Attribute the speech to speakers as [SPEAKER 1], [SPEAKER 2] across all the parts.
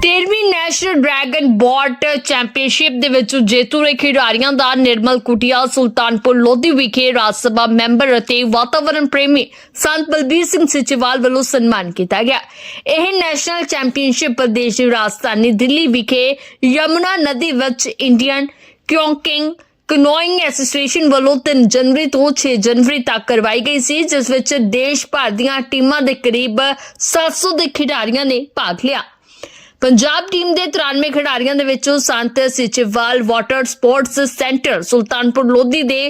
[SPEAKER 1] 13ਵੀਂ national dragon boat championship ਦੇ ਵਿੱਚ ਜੇਤੂ ਰਹੇ ਖਿਡਾਰੀਆਂ ਦਾ ਨਿਰਮਲ ਕੁਟਿਆ ਸੁਲਤਾਨਪੁਰ ਲੋਧੀ ਵਿਖੇ ਰਾਜ ਸਭਾ ਮੈਂਬਰ ਅਤੇ ਵਾਤਾਵਰਣ ਪ੍ਰੇਮੀ ਸੰਤ ਬਲਬੀਰ ਸਿੰਘ ਸਿਚੇਵਾਲ ਵੱਲੋਂ ਸਨਮਾਨ ਕੀਤਾ ਗਿਆ। ਇਹ ਨੈਸ਼ਨਲ ਚੈਂਪੀਅਨਸ਼ਿਪ ਪ੍ਰਦੇਸ਼ ਦੀ ਰਾਜਧਾਨੀ ਦਿੱਲੀ ਵਿਖੇ ਯਮੁਨਾ ਨਦੀ ਵਿੱਚ ਇੰਡੀਅਨ ਕਿਉਂਕਿੰਗ ਕਨੋਇੰਗ ਐਸੋਸੀਏਸ਼ਨ ਵੱਲੋਂ 3 ਜਨਵਰੀ ਤੋਂ 6 ਜਨਵਰੀ ਤੱਕ ਕਰਵਾਈ ਗਈ ਸੀ, ਜਿਸ ਵਿੱਚ ਦੇਸ਼ ਭਰ ਦੀਆਂ ਟੀਮਾਂ ਦੇ ਕਰੀਬ 700 ਦੇ ਖਿਡਾਰੀਆਂ ਨੇ ਭਾਗ ਲਿਆ। ਪੰਜਾਬ ਟੀਮ ਦੇ 93 ਖਿਡਾਰੀਆਂ ਦੇ ਵਿੱਚੋਂ Sant Seechewal water sports centre Sultanpur Lodhi ਦੇ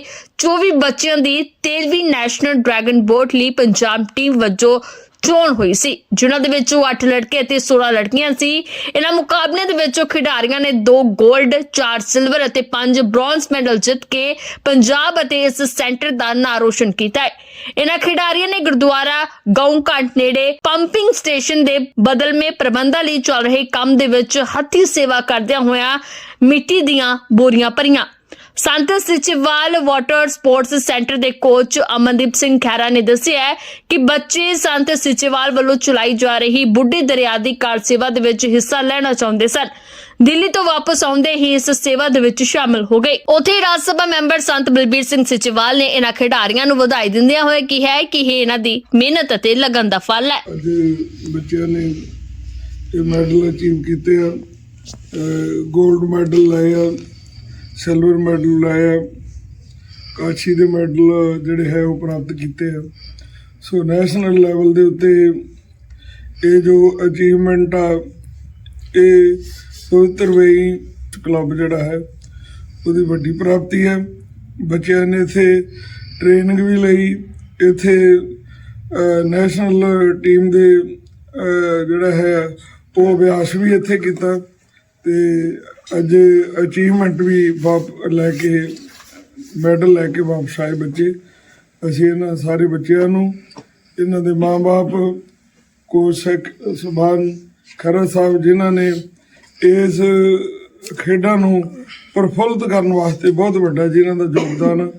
[SPEAKER 1] 24 ਬੱਚਿਆਂ ਦੀ 13ਵੀਂ ਨੈਸ਼ਨਲ ਡਰੈਗਨ ਬੋਟ ਲਈ ਪੰਜਾਬ ਟੀਮ ਵਜੋਂ ਚੋਣ ਹੋਈ ਸੀ ਜਿਨ੍ਹਾਂ ਦੇ ਵਿੱਚੋਂ 8 ਲੜਕੇ ਅਤੇ 16 ਲੜਕੀਆਂ ਸੀ। ਇਹਨਾਂ ਮੁਕਾਬਲਿਆਂ ਦੇ ਵਿੱਚੋਂ ਖਿਡਾਰੀਆਂ ਨੇ 2 골ਡ 4 ਸਿਲਵਰ ਅਤੇ 5 ਬ੍ਰੌਂਜ਼ ਮੈਡਲ ਜਿੱਤ ਕੇ ਪੰਜਾਬ ਅਤੇ ਇਸ ਸੈਂਟਰ ਦਾ ਨਾਂ ਰੋਸ਼ਨ ਕੀਤਾ ਹੈ। ਇਹਨਾਂ ਖਿਡਾਰੀਆਂ ਨੇ ਗੁਰਦੁਆਰਾ ਗਊ ਘਾਟ ਨੇੜੇ ਪੰਪਿੰਗ ਸਟੇਸ਼ਨ ਦੇ ਬਦਲਵੇਂ ਪ੍ਰਬੰਧਾਂ ਲਈ ਚੱਲ ਰਹੇ ਕੰਮ ਦੇ ਵਿੱਚ ਹੱਥੀ ਸੇਵਾ ਕਰਦਿਆਂ ਹੋਇਆਂ ਮਿੱਟੀ ਦੀਆਂ ਬੋਰੀਆਂ ਭਰੀਆਂ। Sant Seechewal water sports centre ਦੇ ਕੋਚ ਅਮਨਦੀਪ ਸਿੰਘ ਖਹਿਰਾ ਨੇ ਦੱਸਿਆ ਹੈ ਕਿ ਬੱਚੇ ਸੰਤ ਸਿਚਵਾਲ ਵੱਲੋਂ ਚਲਾਈ ਜਾ ਰਹੀ ਬੁੱਢੀ ਦਰਿਆ ਦੀ ਕਾਰ ਸੇਵਾ ਦੇ ਵਿੱਚ ਹਿੱਸਾ ਲੈਣਾ ਚਾਹੁੰਦੇ ਸਨ। ਦਿੱਲੀ ਤੋਂ ਵਾਪਸ ਆਉਂਦੇ ਹੀ ਇਸ ਸੇਵਾ ਦੇ ਵਿੱਚ ਸ਼ਾਮਲ ਹੋ ਗਏ। ਉੱਥੇ ਰਾਜ ਸਭਾ ਮੈਂਬਰ ਸੰਤ ਬਲਬੀਰ ਸਿੰਘ ਸਿਚਵਾਲ ਨੇ ਇਹਨਾਂ ਖਿਡਾਰੀਆਂ ਨੂੰ ਵਧਾਈ ਦਿੰਦਿਆਂ ਹੋਏ ਕਿਹਾ ਕਿ ਇਹ ਇਹਨਾਂ ਦੀ ਮਿਹਨਤ ਅਤੇ ਲਗਨ ਦਾ ਫਲ ਹੈ।
[SPEAKER 2] ਅੱਜ ਬੱਚਿਆਂ ਨੇ ਇਹ ਮੈਡਲ ਅਚੀਵ ਕੀਤੇ ਆ 골ਡ ਮੈਡਲ ਲਏ ਆ। ਸਿਲਵਰ ਮੈਡਲ ਲਾਇਆ ਕਾਸ਼ੀ ਦੇ ਮੈਡਲ ਜਿਹੜੇ ਹੈ ਉਹ ਪ੍ਰਾਪਤ ਕੀਤੇ ਆ ਸੋ ਨੈਸ਼ਨਲ ਲੈਵਲ ਦੇ ਉੱਤੇ ਇਹ ਜੋ ਅਚੀਵਮੈਂਟ ਆ, ਇਹ ਪਵਿੱਤਰ ਕਲੱਬ ਜਿਹੜਾ ਹੈ, ਉਹਦੀ ਵੱਡੀ ਪ੍ਰਾਪਤੀ ਹੈ। ਬੱਚਿਆਂ ਨੇ ਇੱਥੇ ਟ੍ਰੇਨਿੰਗ ਵੀ ਲਈ। ਇੱਥੇ ਨੈਸ਼ਨਲ ਟੀਮ ਦੇ ਜਿਹੜਾ ਹੈ, ਉਹ ਅਭਿਆਸ ਵੀ ਇੱਥੇ ਕੀਤਾ। ਤੇ ਅੱਜ ਅਚੀਵਮੈਂਟ ਵੀ ਵਾਪ ਲੈ ਕੇ ਮੈਡਲ ਲੈ ਕੇ ਵਾਪਸ ਆਏ ਬੱਚੇ। ਅਸੀਂ ਇਹਨਾਂ ਸਾਰੇ ਬੱਚਿਆਂ ਨੂੰ ਇਹਨਾਂ ਦੇ ਮਾਪੇ ਕੋਚ ਸੈਕ ਸੁਭਾਨ ਖਰਾ ਸਾਹਿਬ ਜਿਨ੍ਹਾਂ ਨੇ ਇਸ ਖੇਡਾਂ ਨੂੰ ਪ੍ਰਫੁੱਲਤ ਕਰਨ ਵਾਸਤੇ ਬਹੁਤ ਵੱਡਾ ਜਿਨ੍ਹਾਂ ਦਾ ਯੋਗਦਾਨ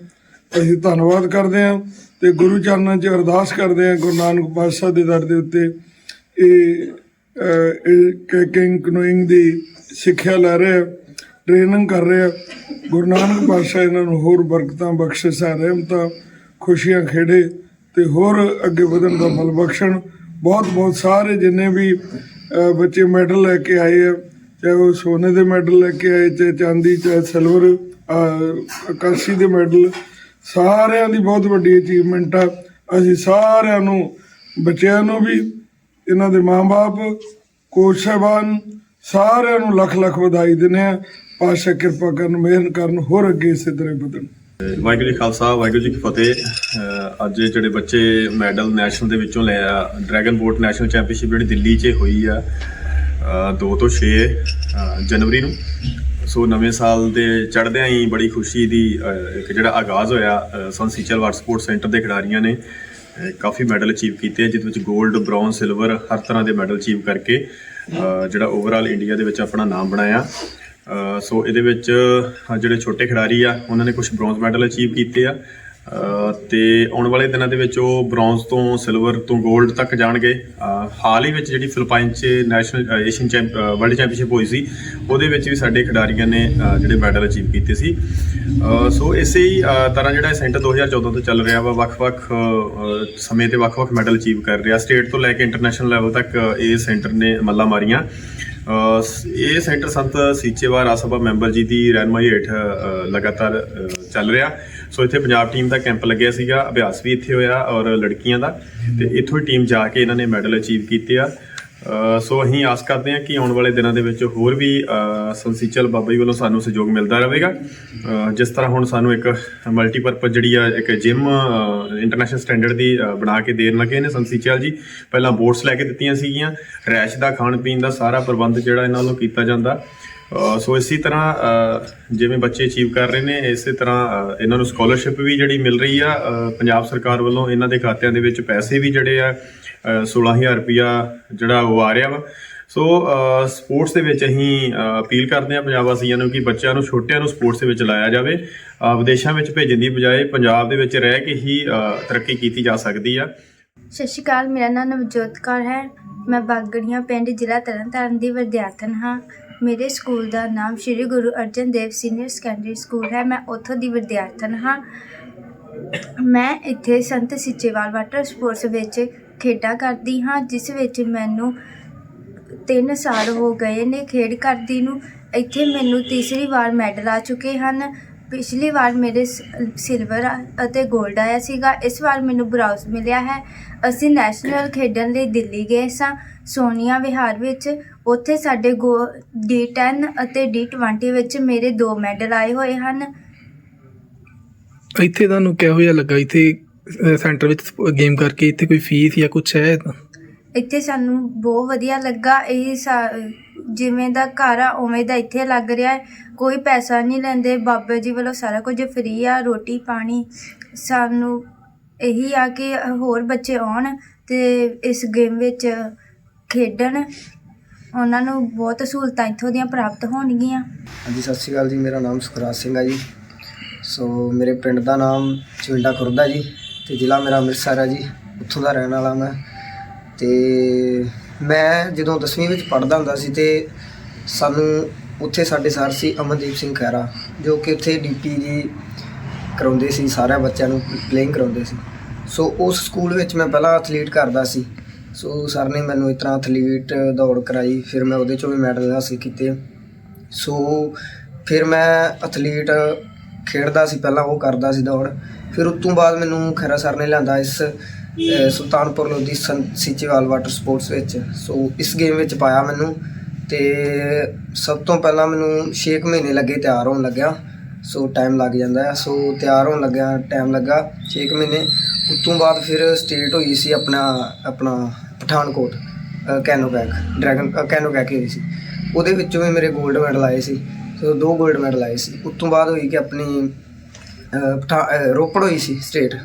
[SPEAKER 2] ਅਸੀਂ ਧੰਨਵਾਦ ਕਰਦੇ ਹਾਂ ਤੇ ਗੁਰੂ ਚਰਨਾਂ 'ਚ ਅਰਦਾਸ ਕਰਦੇ ਹਾਂ ਗੁਰੂ ਨਾਨਕ ਪਾਤਸ਼ਾਹ ਦੇ ਦਰ ਦੇ ਉੱਤੇ। ਇਹ ਅਹ, ਇਹ ਕਿੰਗ ਕਨੋਇੰਗ ਦੀ ਸਿੱਖਿਆ ਲੈ ਰਹੇ ਆ ਟ੍ਰੇਨਿੰਗ ਕਰ ਰਹੇ ਆ। ਗੁਰੂ ਨਾਨਕ ਪਾਤਸ਼ਾਹ ਇਹਨਾਂ ਨੂੰ ਹੋਰ ਬਰਕਤਾਂ ਬਖਸ਼ਿਸ਼ਾਂ ਰਹਿਮਤਾਂ ਖੁਸ਼ੀਆਂ ਖੇੜੇ ਤੇ ਹੋਰ ਅੱਗੇ ਵਧਣ ਦਾ ਬਲ ਬਖਸ਼ਣ। ਬਹੁਤ ਬਹੁਤ ਸਾਰੇ ਜਿੰਨੇ ਵੀ ਬੱਚੇ ਮੈਡਲ ਲੈ ਕੇ ਆਏ ਆ, ਚਾਹੇ ਉਹ ਸੋਨੇ ਦੇ ਮੈਡਲ ਲੈ ਕੇ ਆਏ, ਚਾਹੇ ਚਾਂਦੀ, ਚਾਹੇ ਸਿਲਵਰ ਆਕਾਸ਼ੀ ਦੇ ਮੈਡਲ ਸਾਰਿਆਂ ਦੀ ਬਹੁਤ ਵੱਡੀ ਅਚੀਵਮੈਂਟ ਆ। ਅਸੀਂ ਸਾਰਿਆਂ ਨੂੰ, ਬੱਚਿਆਂ ਨੂੰ ਵੀ, ਇਹਨਾਂ ਦੇ ਮਾਪੇ ਕੋਚ ਸਾਹਿਬਾਨ ਸਾਰਿਆਂ ਨੂੰ ਲੱਖ ਲੱਖ ਵਧਾਈ ਦਿੰਦੇ ਆ ਪਾਸ਼ਾ ਕਿਰਪਾ ਕਰਨ ਮਿਹਰ ਕਰਨ ਹੋਰ ਅੱਗੇ ਇਸੇ ਤਰ੍ਹਾਂ ਵਧਣ।
[SPEAKER 3] ਵਾਹਿਗੁਰੂ ਜੀ ਖਾਲਸਾ ਵਾਹਿਗੁਰੂ ਜੀ ਕੀ ਫਤਿਹ। ਅੱਜ ਜਿਹੜੇ ਬੱਚੇ ਮੈਡਲ ਨੈਸ਼ਨਲ ਦੇ ਵਿੱਚੋਂ ਲੈ ਆ ਡਰੈਗਨ ਬੋਟ ਨੈਸ਼ਨਲ ਚੈਂਪੀਅਨਸ਼ਿਪ ਜਿਹੜੀ ਦਿੱਲੀ 'ਚ ਹੋਈ ਆ 2 ਤੋਂ 6 ਜਨਵਰੀ ਨੂੰ। ਸੋ ਨਵੇਂ ਸਾਲ ਦੇ ਚੜ੍ਹਦਿਆਂ ਹੀ ਬੜੀ ਖੁਸ਼ੀ ਦੀ ਇੱਕ ਜਿਹੜਾ ਆਗਾਜ਼ ਹੋਇਆ ਅਹ, ਵਾਟਰ ਸਪੋਰਟ ਸੈਂਟਰ ਦੇ ਖਿਡਾਰੀਆਂ ਨੇ ਕਾਫੀ ਮੈਡਲ ਅਚੀਵ ਕੀਤੇ ਆ, ਜਿਹਦੇ ਵਿੱਚ 골ਡ ਬ੍ਰੌਂਜ਼ ਸਿਲਵਰ ਹਰ ਤਰ੍ਹਾਂ ਦੇ ਮੈਡਲ ਅਚੀਵ ਕਰਕੇ। ਜਿਹੜਾ ਓਵਰਆਲ ਇੰਡੀਆ ਦੇ ਵਿੱਚ ਆਪਣਾ ਨਾਮ ਬਣਾਇਆ। ਸੋ ਇਹਦੇ ਵਿੱਚ ਜਿਹੜੇ ਛੋਟੇ ਖਿਡਾਰੀ ਆ, ਉਹਨਾਂ ਨੇ ਕੁਝ ਬ੍ਰੌਂਜ਼ ਮੈਡਲ ਅਚੀਵ ਕੀਤੇ ਆ। ਤੇ ਆਉਣ ਵਾਲੇ ਦਿਨਾਂ ਦੇ ਵਿੱਚ ਉਹ ਬ੍ਰੌਂਜ਼ ਤੋਂ ਸਿਲਵਰ ਤੋਂ 골ਡ ਤੱਕ ਜਾਣਗੇ। ਹਾਲ ਹੀ ਵਿੱਚ ਜਿਹੜੀ ਫਿਲੀਪਾਈਨ 'ਚ national Asian champ world championship ਹੋਈ ਸੀ, ਉਹਦੇ ਵਿੱਚ ਵੀ ਸਾਡੇ ਖਿਡਾਰੀਆਂ ਨੇ ਜਿਹੜੇ ਮੈਡਲ ਅਚੀਵ ਕੀਤੇ ਸੀ। ਸੋ ਇਸੇ ਹੀ ਤਰ੍ਹਾਂ ਜਿਹੜਾ ਸੈਂਟਰ 2014 ਤੋਂ ਚੱਲ ਰਿਹਾ ਵਾ, ਵੱਖ-ਵੱਖ ਸਮੇਂ ਤੇ ਵੱਖ-ਵੱਖ ਮੈਡਲ ਅਚੀਵ ਕਰ ਰਿਹਾ। ਸਟੇਟ ਤੋਂ ਲੈ ਕੇ ਇੰਟਰਨੈਸ਼ਨਲ ਲੈਵਲ ਤੱਕ ਇਹ ਸੈਂਟਰ ਨੇ ਮੱਲਾਂ ਮਾਰੀਆਂ। ਇਹ ਸੈਂਟਰ ਸੰਤ ਸੀਚੇਵਾਰ ਰਾਜ ਸਭਾ ਮੈਂਬਰ ਜੀ ਦੀ ਰਹਿਨਮਾਈ ਹੇਠ ਲਗਾਤਾਰ ਚੱਲ ਰਿਹਾ। ਸੋ ਇੱਥੇ ਪੰਜਾਬ ਟੀਮ ਦਾ ਕੈਂਪ ਲੱਗਿਆ ਸੀਗਾ, ਅਭਿਆਸ ਵੀ ਇੱਥੇ ਹੋਇਆ ਔਰ ਲੜਕੀਆਂ ਦਾ। ਤੇ ਇੱਥੋਂ ਹੀ ਟੀਮ ਜਾ ਕੇ ਇਹਨਾਂ ਨੇ ਮੈਡਲ ਅਚੀਵ ਕੀਤੇ ਆ। ਸੋ ਅਸੀਂ ਆਸ ਕਰਦੇ ਹਾਂ ਕਿ ਆਉਣ ਵਾਲੇ ਦਿਨਾਂ ਦੇ ਵਿੱਚ ਹੋਰ ਵੀ ਸੰਸੀਚਲ ਬਾਬਾ ਜੀ ਵੱਲੋਂ ਸਾਨੂੰ ਸਹਿਯੋਗ ਮਿਲਦਾ ਰਹੇਗਾ। ਜਿਸ ਤਰ੍ਹਾਂ ਹੁਣ ਸਾਨੂੰ ਇੱਕ ਮਲਟੀਪਰਪਜ਼ ਜਿਹੜੀ ਆ, ਇੱਕ ਜਿਮ ਇੰਟਰਨੈਸ਼ਨਲ ਸਟੈਂਡਰਡ ਦੀ ਬਣਾ ਕੇ ਦੇਣ ਲੱਗੇ ਨੇ ਸੰਸੀਚਲ ਜੀ। ਪਹਿਲਾਂ ਬੋਰਡਸ ਲੈ ਕੇ ਦਿੱਤੀਆਂ ਸੀਗੀਆਂ, ਰੈਸ਼ ਦਾ, ਖਾਣ ਪੀਣ ਦਾ ਸਾਰਾ ਪ੍ਰਬੰਧ ਜਿਹੜਾ ਇਹਨਾਂ ਵੱਲੋਂ ਕੀਤਾ ਜਾਂਦਾ। ਸੋ ਇਸੇ ਤਰ੍ਹਾਂ ਜਿਵੇਂ ਬੱਚੇ ਅਚੀਵ ਕਰ ਰਹੇ ਨੇ, ਇਸੇ ਤਰ੍ਹਾਂ ਇਹਨਾਂ ਨੂੰ ਸਕਾਲਰਸ਼ਿਪ ਵੀ ਜਿਹੜੀ ਮਿਲ ਰਹੀ ਆ ਪੰਜਾਬ ਸਰਕਾਰ ਵੱਲੋਂ ਇਹਨਾਂ ਦੇ ਖਾਤਿਆਂ ਦੇ ਵਿੱਚ ਪੈਸੇ ਵੀ ਜਿਹੜੇ ਆ 16000 ਰੁਪਇਆ ਜਿਹੜਾ ਉਹ ਆ ਰਿਹਾ ਵਾ। ਸੋ ਸਪੋਰਟਸ ਦੇ ਵਿੱਚ ਅਸੀਂ ਅਪੀਲ ਕਰਦੇ ਹਾਂ ਪੰਜਾਬ ਵਾਸੀਆਂ ਨੂੰ ਕਿ ਬੱਚਿਆਂ ਨੂੰ, ਛੋਟਿਆਂ ਨੂੰ ਸਪੋਰਟਸ ਦੇ ਵਿੱਚ ਲਾਇਆ ਜਾਵੇ। ਵਿਦੇਸ਼ਾਂ ਵਿੱਚ ਭੇਜਣ ਦੀ ਬਜਾਏ ਪੰਜਾਬ ਦੇ ਵਿੱਚ ਰਹਿ ਕੇ ਹੀ ਤਰੱਕੀ ਕੀਤੀ ਜਾ ਸਕਦੀ ਆ।
[SPEAKER 4] ਸਤਿ ਸ਼੍ਰੀ ਅਕਾਲ, ਮੇਰਾ ਨਾਮ ਨਵਜੋਤ ਕੌਰ ਹੈ। ਮੈਂ ਬਾਗੜੀਆਂ ਪਿੰਡ ਜ਼ਿਲ੍ਹਾ ਤਰਨਤਾਰਨ ਦੀ ਵਿਦਿਆਰਥਣ ਹਾਂ। ਮੇਰੇ ਸਕੂਲ ਦਾ ਨਾਮ Shri Guru Arjan Dev senior secondary school ਹੈ। ਮੈਂ ਉੱਥੋਂ ਦੀ ਵਿਦਿਆਰਥਣ ਹਾਂ। ਮੈਂ ਇੱਥੇ ਸੰਤ ਸਿੱਚੇਵਾਲ ਵਾਟਰ ਸਪੋਰਟਸ ਵਿੱਚ ਖੇਡਾਂ ਕਰਦੀ ਹਾਂ, ਜਿਸ ਵਿੱਚ ਮੈਨੂੰ ਤਿੰਨ ਸਾਲ ਹੋ ਗਏ ਨੇ ਖੇਡ ਕਰਦੀ ਨੂੰ। ਇੱਥੇ ਮੈਨੂੰ ਤੀਸਰੀ ਵਾਰ ਮੈਡਲ ਆ ਚੁੱਕੇ ਹਨ। ਪਿਛਲੀ ਵਾਰ ਮੇਰੇ ਸਿਲਵਰ ਅਤੇ 골ਡ ਆਇਆ ਸੀਗਾ। ਇਸ ਵਾਰ ਮੈਨੂੰ ਬ੍ਰਾਊਜ਼ ਮਿਲਿਆ ਹੈ। ਅਸੀਂ ਨੈਸ਼ਨਲ ਖੇਡਣ ਲਈ ਦਿੱਲੀ ਗਏ ਸਾਂ, ਸੋਨੀਆ ਵਿਹਾਰ ਵਿੱਚ। ਉੱਥੇ ਸਾਡੇ ਗੋ D10 ਅਤੇ D20 ਵਿੱਚ ਮੇਰੇ ਦੋ ਮੈਡਲ ਆਏ ਹੋਏ ਹਨ।
[SPEAKER 5] ਇੱਥੇ ਤੁਹਾਨੂੰ ਕਿਹੋ ਜਿਹਾ ਲੱਗਾ? ਇੱਥੇ ਸੈਂਟਰ ਵਿੱਚ ਗੇਮ ਕਰਕੇ ਇੱਥੇ ਕੋਈ ਫੀਸ ਜਾਂ ਕੁਝ ਹੈ
[SPEAKER 4] ਇੱਥੇ ਸਾਨੂੰ ਬਹੁਤ ਵਧੀਆ ਲੱਗਾ। ਇਹ ਸਾ- ਜਿਵੇਂ ਦਾ ਘਰ ਆ ਉਵੇਂ ਦਾ ਇੱਥੇ ਲੱਗ ਰਿਹਾ ਹੈ। ਕੋਈ ਪੈਸਾ ਨਹੀਂ ਲੈਂਦੇ। ਬਾਬਾ ਜੀ ਵੱਲੋਂ ਸਾਰਾ ਕੁਝ ਫ੍ਰੀ ਆ ਰੋਟੀ ਪਾਣੀ। ਸਾਨੂੰ ਇਹੀ ਆ ਕਿ ਹੋਰ ਬੱਚੇ ਆਉਣ ਤੇ ਇਸ ਗੇਮ ਵਿੱਚ ਖੇਡਣ। ਉਹਨਾਂ ਨੂੰ ਬਹੁਤ ਸਹੂਲਤਾਂ ਇੱਥੋਂ ਦੀਆਂ ਪ੍ਰਾਪਤ ਹੋਣਗੀਆਂ।
[SPEAKER 6] ਹਾਂਜੀ ਸਤਿ ਸ਼੍ਰੀ ਅਕਾਲ ਜੀ। ਮੇਰਾ ਨਾਮ ਸੁਖਰਾਜ ਸਿੰਘ ਹੈ ਜੀ। ਸੋ ਮੇਰੇ ਪਿੰਡ ਦਾ ਨਾਮ ਚਿੰਡਾ ਖੁਰਦਾ ਜੀ। ਤੇ ਜ਼ਿਲ੍ਹਾ ਮੇਰਾ ਅੰਮ੍ਰਿਤਸਰ ਹੈ ਜੀ, ਉੱਥੋਂ ਦਾ ਰਹਿਣ ਵਾਲਾ ਮੈਂ। ਤੇ ਮੈਂ ਜਦੋਂ 10ਵੀਂ ਵਿੱਚ ਪੜ੍ਹਦਾ ਹੁੰਦਾ ਸੀ ਤੇ ਸਾਨੂੰ ਉੱਥੇ ਸਾਡੇ ਸਰ ਸੀ ਅਮਨਦੀਪ ਸਿੰਘ ਖਹਿਰਾ, ਜੋ ਕਿ ਉੱਥੇ ਡੀਪੀ ਜੀ ਕਰਾਉਂਦੇ ਸੀ, ਸਾਰਿਆਂ ਬੱਚਿਆਂ ਨੂੰ ਪਲੇਇੰਗ ਕਰਾਉਂਦੇ ਸੀ। ਸੋ ਉਸ ਸਕੂਲ ਵਿੱਚ ਮੈਂ ਪਹਿਲਾਂ ਐਥਲੀਟ ਕਰਦਾ ਸੀ। ਸੋ ਸਰ ਨੇ ਮੈਨੂੰ ਇਸ ਤਰ੍ਹਾਂ ਐਥਲੀਟ ਦੌੜ ਕਰਾਈ, ਫਿਰ ਮੈਂ ਉਹਦੇ ਚੋਂ ਵੀ ਮੈਡਲ ਹਾਸਿਲ ਕੀਤੇ। ਸੋ ਫਿਰ ਮੈਂ ਐਥਲੀਟ ਖੇਡਦਾ ਸੀ, ਪਹਿਲਾਂ ਉਹ ਕਰਦਾ ਸੀ ਦੌੜ। ਫਿਰ ਉਸ ਤੋਂ ਬਾਅਦ ਮੈਨੂੰ ਖੈਰਾ ਸਰ ਨੇ ਲਿਆਂਦਾ ਇਸ ਸੁਲਤਾਨਪੁਰ ਲੋਧੀ ਸੰ- ਸੀਚੇਵਾਲ ਵਾਟਰ ਸਪੋਰਟਸ ਵਿੱਚ। ਸੋ ਇਸ ਗੇਮ ਵਿੱਚ ਪਾਇਆ ਮੈਨੂੰ ਤੇ ਸਭ ਤੋਂ ਪਹਿਲਾਂ ਮੈਨੂੰ 6 ਮਹੀਨੇ ਲੱਗੇ ਤਿਆਰ ਹੋਣ ਲੱਗਿਆ। ਸੋ ਟਾਈਮ ਲੱਗ ਜਾਂਦਾ ਹੈ। ਸੋ ਤਿਆਰ ਹੋਣ ਲੱਗਿਆ ਟਾਈਮ ਲੱਗਾ 6 ਮਹੀਨੇ। ਉਸ ਤੋਂ ਬਾਅਦ ਫਿਰ ਸਟੇਟ ਹੋਈ ਸੀ ਆਪਣਾ ਆਪਣਾ ਪਠਾਨਕੋਟ ਅ, ਕੈਨੋ ਬੈਕ ਡਰੈਗਨ ਅ, ਕੈਨੋ ਬੈਕ ਹੋਈ ਸੀ। ਉਹਦੇ ਵਿੱਚੋਂ ਵੀ ਮੇਰੇ 골ਡ ਮੈਡਲ ਆਏ ਸੀ। ਸੋ ਦੋ 골ਡ ਮੈਡਲ ਆਏ ਸੀ। ਉਸ ਤੋਂ ਬਾਅਦ ਹੋਈ ਕਿ ਆਪਣੀ ਪਠਾ- ਰੋਪੜ ਹੋਈ ਸੀ ਸਟੇਟ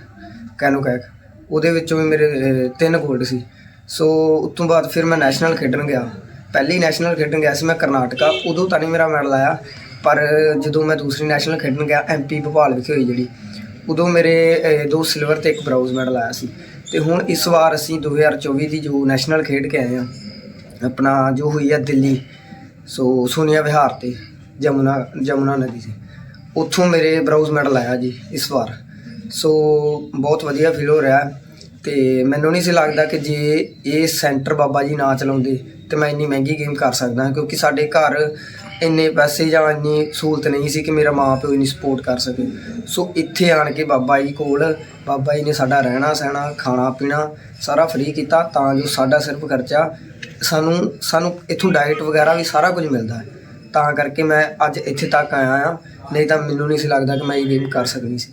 [SPEAKER 6] ਕੈਨੋ ਕੈਕ ਉਹਦੇ ਵਿੱਚੋਂ ਵੀ ਮੇਰੇ ਤਿੰਨ 골ਡ ਸੀ। ਸੋ ਉਸ ਤੋਂ ਬਾਅਦ ਫਿਰ ਮੈਂ ਨੈਸ਼ਨਲ ਖੇਡਣ ਗਿਆ। ਪਹਿਲੀ ਨੈਸ਼ਨਲ ਖੇਡਣ ਗਿਆ ਸੀ ਮੈਂ ਕਰਨਾਟਕਾ। ਉਦੋਂ ਤਾਂ ਨਹੀਂ ਮੇਰਾ ਮੈਡਲ ਆਇਆ, ਪਰ ਜਦੋਂ ਮੈਂ ਦੂਸਰੀ ਨੈਸ਼ਨਲ ਖੇਡਣ ਗਿਆ ਐਮਪੀ ਭੋਪਾਲ ਵਿਖੇ ਹੋਈ ਜਿਹੜੀ, ਉਦੋਂ ਮੇਰੇ ਦੋ ਸਿਲਵਰ ਤੇ ਇੱਕ ਬ੍ਰਾਊਜ਼ ਮੈਡਲ ਆਇਆ ਸੀ। ਤੇ ਹੁਣ ਇਸ ਵਾਰ ਅਸੀਂ 2024 ਦੀ ਜੋ ਨੈਸ਼ਨਲ ਖੇਡ ਕੇ ਆਏ ਆ ਆਪਣਾ ਜੋ ਹੋਈ ਆ ਦਿੱਲੀ ਸੋ ਸੋਨੀਆ ਵਿਹਾਰ ਤੇ, ਜਮੁਨਾ ਜਮੁਨਾ ਨਦੀ ਤੇ। ਉੱਥੋਂ ਮੇਰੇ ਬ੍ਰਾਊਜ਼ ਮੈਡਲ ਆਇਆ ਜੀ ਇਸ ਵਾਰ। ਸੋ ਬਹੁਤ ਵਧੀਆ ਫੀਲ ਹੋ ਰਿਹਾ ਹੈ ਤੇ ਮੈਨੂੰ ਨਹੀਂ ਸੀ ਲੱਗਦਾ ਕਿ ਜੇ ਇਹ ਸੈਂਟਰ ਬਾਬਾ ਜੀ ਨਾ ਚਲਾਉਂਦੇ, ਤੇ ਮੈਂ ਇੰਨੀ ਮਹਿੰਗੀ ਗੇਮ ਕਰ ਸਕਦਾ ਕਿਉਂਕਿ ਸਾਡੇ ਘਰ ਇੰਨੇ ਪੈਸੇ ਜਾਂ ਇੰਨੀ ਸਹੂਲਤ ਨਹੀਂ ਸੀ ਕਿ ਮੇਰਾ ਮਾਂ ਪਿਓ ਇੰਨੀ ਸਪੋਰਟ ਕਰ ਸਕੇ। ਸੋ ਇੱਥੇ ਆਣ ਕੇ ਬਾਬਾ ਜੀ ਕੋਲ, ਬਾਬਾ ਜੀ ਨੇ ਸਾਡਾ ਰਹਿਣਾ ਸਹਿਣਾ, ਖਾਣਾ ਪੀਣਾ ਸਾਰਾ ਫ੍ਰੀ ਕੀਤਾ, ਤਾਂ ਜੋ ਸਾਡਾ ਸਿਰਫ ਖਰਚਾ ਸਾਨੂੰ ਸਾਨੂੰ ਇੱਥੋਂ ਡਾਈਟ ਵਗੈਰਾ ਵੀ ਸਾਰਾ ਕੁਝ ਮਿਲਦਾ ਹੈ। ਤਾਂ ਕਰਕੇ ਮੈਂ ਅੱਜ ਇੱਥੇ ਤੱਕ ਆਇਆ ਆ ਨਹੀਂ ਤਾਂ ਮੈਨੂੰ ਨਹੀਂ ਸੀ ਲੱਗਦਾ ਕਿ ਮੈਂ ਇਹ ਗੇਮ ਕਰ ਸਕਦੀ ਸੀ।